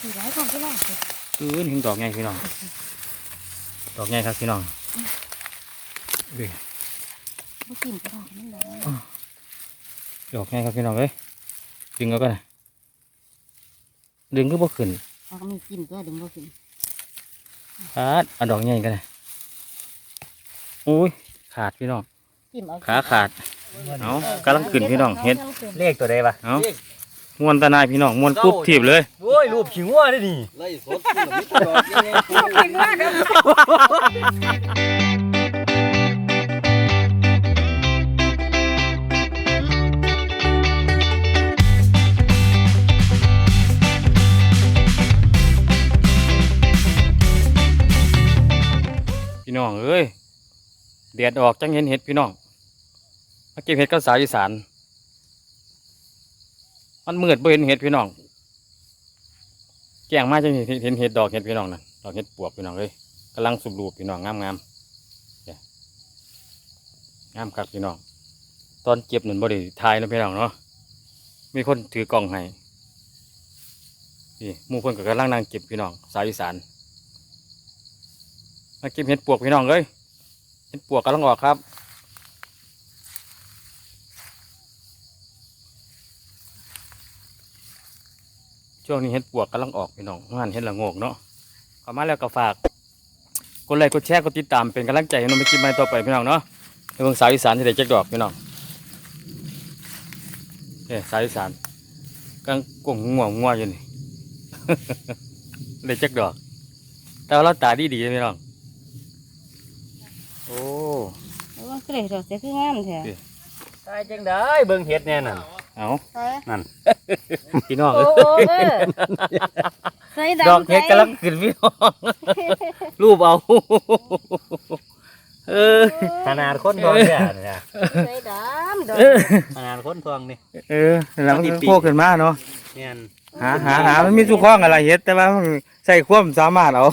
สี่ร้อยคนที่ล่ะอื้อถึงดอกไงพี่น้อง ดอกไงครับพี่น้องด้อไม่กินก็ได้นั่นแหละดอกไงครับพี่น้องเอ้ยดึงเอากันนะดึงก็บ่ขึ้นเราก็มีกินตัวดึงบ่กินพาดเอาดอกไงกันนะอุ้ยขาดพี่น้องขาขาดเอากำลังขึ้นพี่น้องเฮ็ดเลขตัวใดวะเอา มวนตาหนายพี่น้องมวนปุ๊บถีบเลย โอ้ยรูปขิงวัวได้ดิไล่สดมิตรดอกยังไงพี่น้องเอ้ยแดดออกจังเห็นเห็ดพี่น้องมาเก็บเห็ดกับสาวอีสาน มันมืดบ่เห็นเห็ดพี่น้องแกงมาจังเห็นเห็นเห็ดดอกเห็ดพี่น้องนั่นดอกเห็ดปวกพี่น้องเอ้ยกำลังสุบรูปพี่น้องงามงามๆงามครับพี่น้องตอนเก็บหนุนบ่ได้ทายเนาะพี่น้องเนาะมีคนถือกล้องให้นี่มู่คนก็กำลังนั่งเก็บพี่น้องสาวอีสานมาเก็บเห็ดปวกพี่น้องเลยเห็ดปวกกำลังออกครับ ช่วงนี้เห็ดปวกกำลังออกพี่น้องงานเห็ดละโงกเนาะเข้ามาแล้วก็ฝากกดไลค์กดแชร์กดติดตามเป็นกำลังใจให้น้องไปกินไม้ต่อไปพี่น้องเนาะในเมืองสาวอีสานที่ได้แจ็คดอกพี่น้องเนี่ยสาวอีสานกำลังกงงัวงัวอยู่นี่ได้แจ็คดอก แต่ว่าเราตาดีดีๆพี่น้องโอ้เออก็เลยดอกเสียคืองามแท้ตายจังได้เบิ่งเฮ็ดแน่นั่นเอาใส่ พี่น้องโอ้เอ้ยโหเออใส่ดำดอกเห็ดกำลังขึ้นพี่น้องรูปเอา เออ ขนาดคนทองเนี่ยนะใส่ดำดอกขนาดคนทองนี่ เออแล้วมันโผล่ขึ้นมาเนาะเนี่ยหาหาหามันมีสุข้องอะไรเห็ดแต่ว่ามันใส่ความสามารถเอา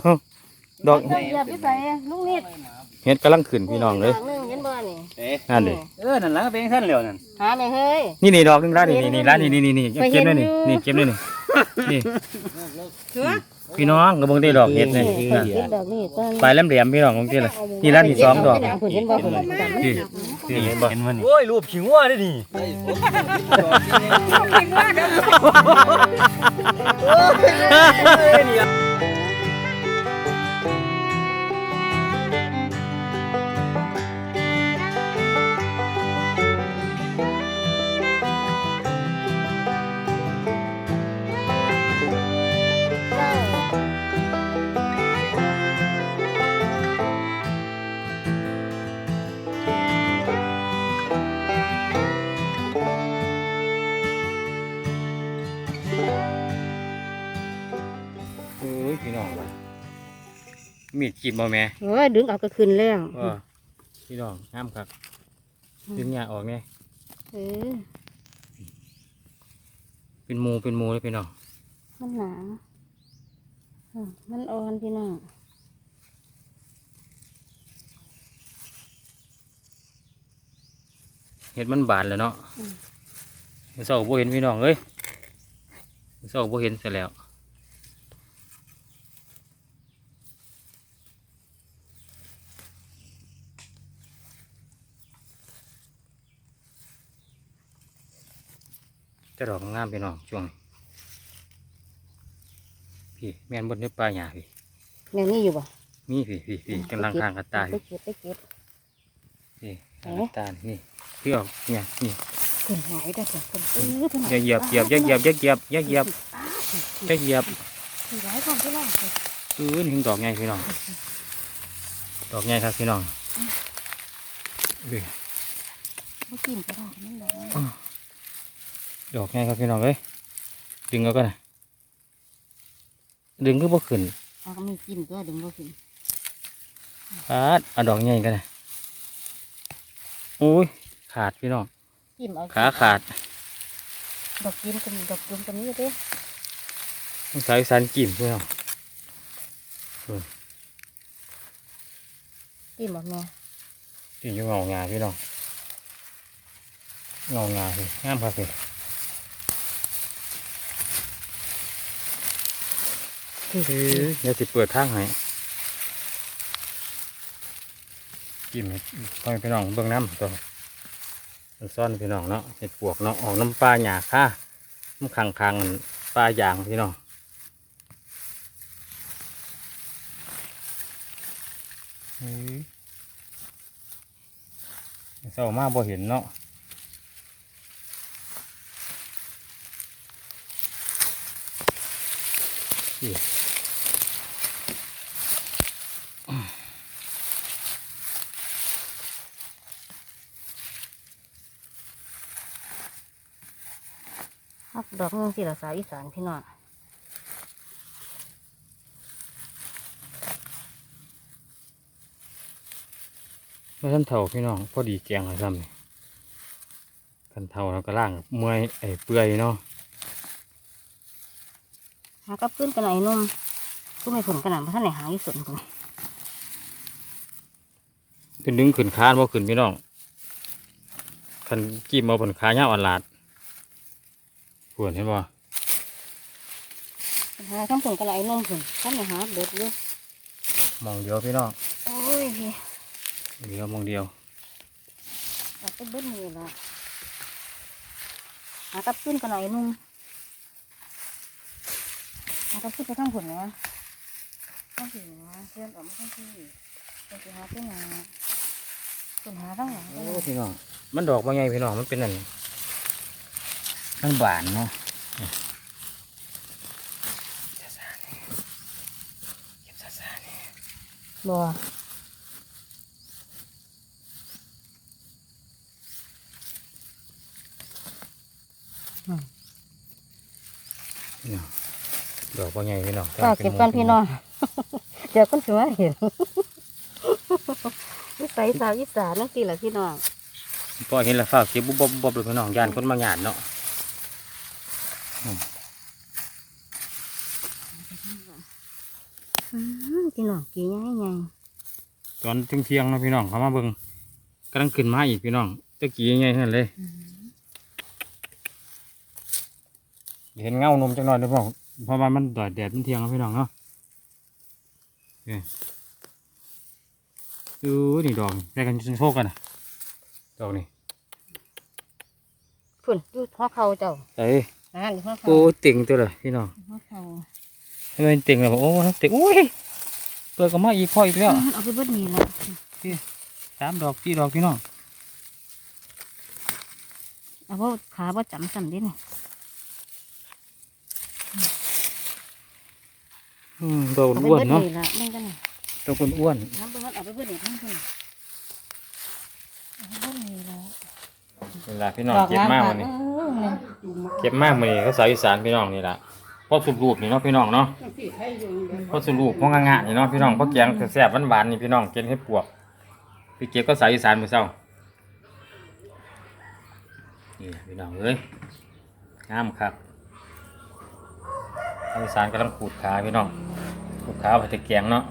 ดอกดอกเหยียบที่ใส่ลุงนิดเห็ดกำลังขึ้นพี่น้องเลย ดกหนึงเห็นบ่นี่เอ๊ะนั่นเลยเออนั่นล่ะเป็นท่านแล้วนั่นหาแม่เฮ้ยนี่นี่ดอกหนึงร้านนี่นี่นี่ร้านนี่นี่นี่นี่ไปเห็เก็บนด้วยนี่อยู่นี่เก็บด้วยนี่นี่เถือพี่น้องก็เบิ่งได้ดอกเห็ดนี่เห็นั่นนดอกนี่ต้นปลายแหลมแหลมๆพี่น้องของที่ละนี่ร้านที่สองดอกคุณเห็นบ่คุณนี่นี่เห็นบ่เห็นมันโอ้ยรูปขิงวัวได้ดิไล่สดมิตรดอ มีดกินบ่แม่โอ้ยดึงเอาก็ขึ้นแล้วว่าพี่น้องห้ามครับดึงหญ้าออกไงเออเป็นหมูเป็นหมูเลยพี่น้องมันหนาเออมันอ่อนพี่น้องเห็ดมันบานแล้วเนาะเศร้าบ่เห็นพี่น้องเอ้ยเศร้าบ่เห็นเสียแล้ว จะดอกงามพี่น้องช่วงนี้พี่แม่นบนเนื้อปลาหยาพี่แนวนี้อยู่บ่มีพี่พี่พี่กำลังทางกระตายไปเก็บไปเก็บพี่ทางกระตายนี่พี่ออกเนี่ยนี่ขึ้นหายได้อเถอะขึ้นเออขึ้นหาอย่าเหยียบเหยียบอย่าเหยียบอย่าเหยียบอย่าเหยียบอย่าเหยียบสี่ร้อยคนที่ล่ะอื้อถึงดอกไงพี่น้องดอกไงครับพี่น้องเอ้ยไม่กินก็ได้นั่นแหละ ดอกไงครับพี่น้องเอ้ยดึงเอาก็นะดึงก็บ่ขึ้นเราก็มีกินตัวดึงบ่กินพาดเอาดอกไงกันนะโอ้ยขาดพี่น้องกินเอาขาขาด ดอกกินกันดอกกินกันนี้เด้ต้องใช้สันกิ่มพี่น้องกินหมดแม่ที่อยู่เงางาพี่น้องเงางาพี่งามครับพี่ เดี๋ยวสิเปิดทางให้กินให้พ่อพี่น้องเบิ่งน้ำตัวมันซ่อนพี่น้องเนาะเห็ดปวกเนาะออกน้ำปลาหยาค่าน้ำคังคังๆอันปลาหยางพี่น้องเฮ้ยเศร้ามากบ่เห็นเนาะ นี่อักดอกหนึงสิละสาวอีสานพี่น้องเมื่อท่านเท่าพี่น้องพอดีแกงอะไรซ้ำนี่กันเท่าแล้วก็ล่างเมื่อยไอ้เปื่อยเนาะ หากับขึ้นกันหน่อยนุ่มก็ไม่ผลกันหน่อยเพราะท่านไหนหาอยู่ส่วนตรงขึ้นดึงขึ้นคานว่าขึ้นพี่น้องคันกีบมาผลขาเงาอันลาดปวดเห็นบ่หาข้ามผลกันหน่อยนุ่มผลท่านไหนหาเด็ดเลยมองเดียวพี่น้องโอ้ยพี่เดียวมองเดียวเอาไปเบิ้ลมือละหากับขึ้นกันหน่อยนุ่ม หากับขึ้นไปข้างผลนะข้างผลนะเชื่อมออกมาข้างที่เป็นสิหาที่ไหนผลหาทั้งหลังโอ้พี่น้อง มันดอกว่าไงพี่น้อง มันเป็นนั่นมันบานเนาะเก็บซ่าๆนี่บัวพี่น้อง ดอกว่าไงพี่น้องก็เก็บกันพี่น้องเดี๋ยวคนถือว่าเห็นนิสัยสาวอีสานนั่นสิแหละพี่น้องพอเห็นแล้วฟ้าวเก็บบุบบบบบเลยพี่น้องยานคนมาหยาดเนาะอืมพี่น้องกี่ยังไงตอนเที่ยงๆเนาะพี่น้องเขามาเบิ่งกำลังขึ้นมาอีกพี่น้องตะกี้ยังไงนั่นเลย เห็นเงานมจังหน่อยเด้อพี่น้อง เพราะว่ามันแดดแดดมันเที่ยงแล้วพี่น้องเนาะนี่ดูนี่ดอกนี่ได้กันโชคกันนะดอกนี่ฝุ่นอยูหัวเข่าเจ้าเอ้ยอ่าอยู่หัวเข่าโอ้ติ่งตัวเลยพี่น้องหัวเข่าให้มันติ่งเลยบอกโอ้น้ำติ่งอุ้ยเปิดก็มาอีกพ่ออีกแล้วเอาไปเบิดนี่ละสามดอกสี่ดอกพี่น้องเอาว่าขาว่าจำจำดิเนี่ย อืมดอกเอาไปอ้วนเบิดๆเนาะนี่ละเล่นกันนี่ดอกอ้วนน้ำเบิดเอาไปเบิดนี่ทั้งคนเอาไปเบิดนี่ละๆเวลาพี่น้องเก็บมากวันนี้เออเนี่ยเก็บมากมือนี้เขาสาวอีสานพี่น้องนี่แหละพอสุดรูปนี่เนาะพี่น้องเนาะพอสุดรูปพองะๆนี่เนาะพี่น้องพอแกงแซ่บๆหวานๆนี่พี่น้องกินให้ปวกพี่เก็บก็สาวอีสานมือเศร้านี่พี่น้องเอ้ยงามครับสาวอีสานกำลังขูดขาพี่น้อง ขูดขาไปตะแกงเนาะ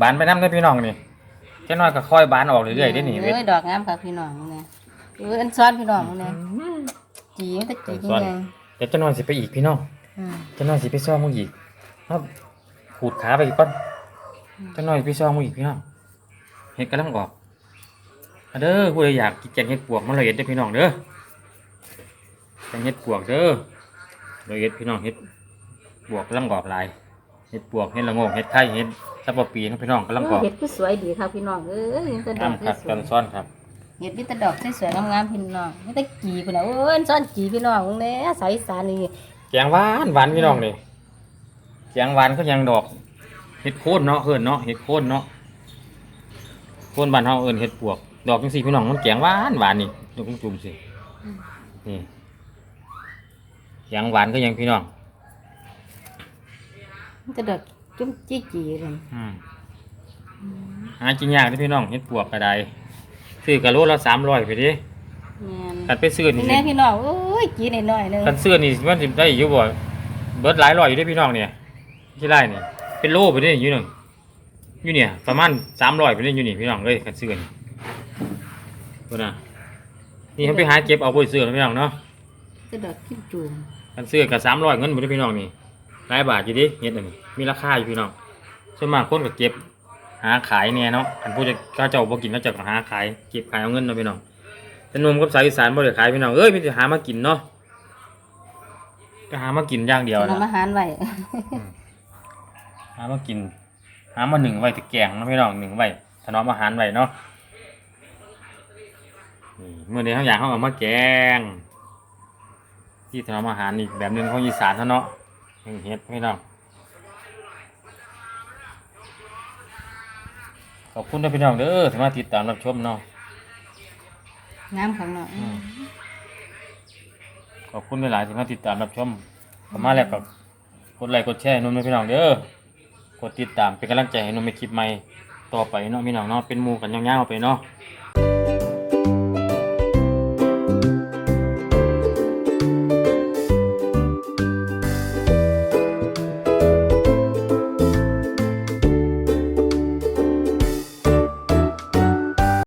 บานไปน้ำได้อพี่น้องนี่แค่น้อยก็ค่อยบานออกเรื่อยๆได้อนี่เว้ยเอ้ยดอกงามค่ะพี่น้องเนี่ยเอออันซ้อนพี่น้องเนี่ยจีมันจะจียังไงเดี๋ยวเจะนอนสิไปอีกพี่น้องอืมเจะน้อยสิไปซ่อมมึงอีกครับขูดขาไปอีกก่อนเจะน้อยไปซ่อมมึงอีกพี่น้องเห็ดกำลังออกเอาเด้อผู้ใดอยากกินแกงเห็ดปวกมาเลยเอ็ดเด้อพี่น้องเด้อแกงเห็ดปวกเด้อเลยเอ็ดพี่น้องเห็ดปวกกำลังออกหลาย เห็ดปวกเห็ดละโงกเห็ดไข่เห็ดสับปะปีนะพี่น้องกำลังออกเห็ดคือสวยดีค่ะพี่น้องเอ้ยมีแต่ดงาอมกครับสตวอยนซ้อนครับๆเห็ดมีแต่ดอกสวยๆงามๆพี่น้องมีแต่กี่พี่น้องเอ้ยซ้อนกี่พี่น้องมึงเนี่ยสายอีสานนี่แกงหวานหวานพี่น้องนี่แกงหวานก็ยังดอกเห็ดโคนเนาะเอิญเนาะเห็ดโคนเนาะโคนบ้านเฮาเอิญเห็ดปวก ดอกจังสี่พี่น้องมันแกงหวานหวานนี่ดอกจุ่มๆสินี่แกงหวานก็ยังพี่น้อง มีแต่ดอกจุ้มจี้จีเลยอืมหากินยากที่พี่น้องเห็ดปวกกระไดซื้อกะโลละสามร้อยไปดิแม่นกันไปซื้อนี่นี่แน่พี่น้องเอ้ยกี่น้อยๆนึงกันซื้อนี่มันสิได้อยู่บ่เบิดหลายร้อยอยู่เด้พี่น้องเนี่ยที่ไรนี่เป็นโลไปเด้อยู่หนึ่งอยู่เนี่ยประมาณสามร้อยไปเด้อยู่นี่พี่น้องเลยกันซื้อนี่พุ่นน่ะนี่เขาไปหาเก็บเอาไปซื้อนะพี่น้องเนาะแต่ดอกขี้จูมกันซื้อกับสามร้อยเงินไปเด้พี่น้องนี่ข หลายบาทอยู่ดิเฮ็ดอันนี้มีราคาอยู่พี่น้องส่วนมากคนก็เก็บหาขายเนี่ยเนาะอันผู้จะเขาเจ้าบ่กินเขาเจ้าก็หาขายเก็บขายเอาเงินเนาะพี่น้องแต่หนมกับสายอีสานบ่ได้ขายพี่น้องเอ้ยมีแต่หามากินเนาะก็หามากินอย่างเดียวเอานะมาหารไว้หามากิน หามาหนึ่งไว้แต่แกงเนาะพี่น้องหนึ่งไว้ถนอมอาหารไว้เนาะนี่เมื่อนี้เขาอยากเขาเอามาแกง ที่ถนอมอาหารอีกแบบหนึ่งของอีสานเขาเนาะ หนึ่งเฮ็ดพี่น้องขอบคุณนะพี่น้องเด้อที่มาติดตามรับชมเนาะงามข้างนอกอืมขอบคุณหลายๆที่มาติดตามรับชมเข้ามาแล้วก็กดไลค์กดแชร์ให้นุ่มนะพี่น้องเด้อกดติดตามเป็นกำลังใจให้นุ่มในคลิปใหม่ต่อไปเนาะพี่น้องเนาะเป็นหมู่กันยาวๆไปเนาะ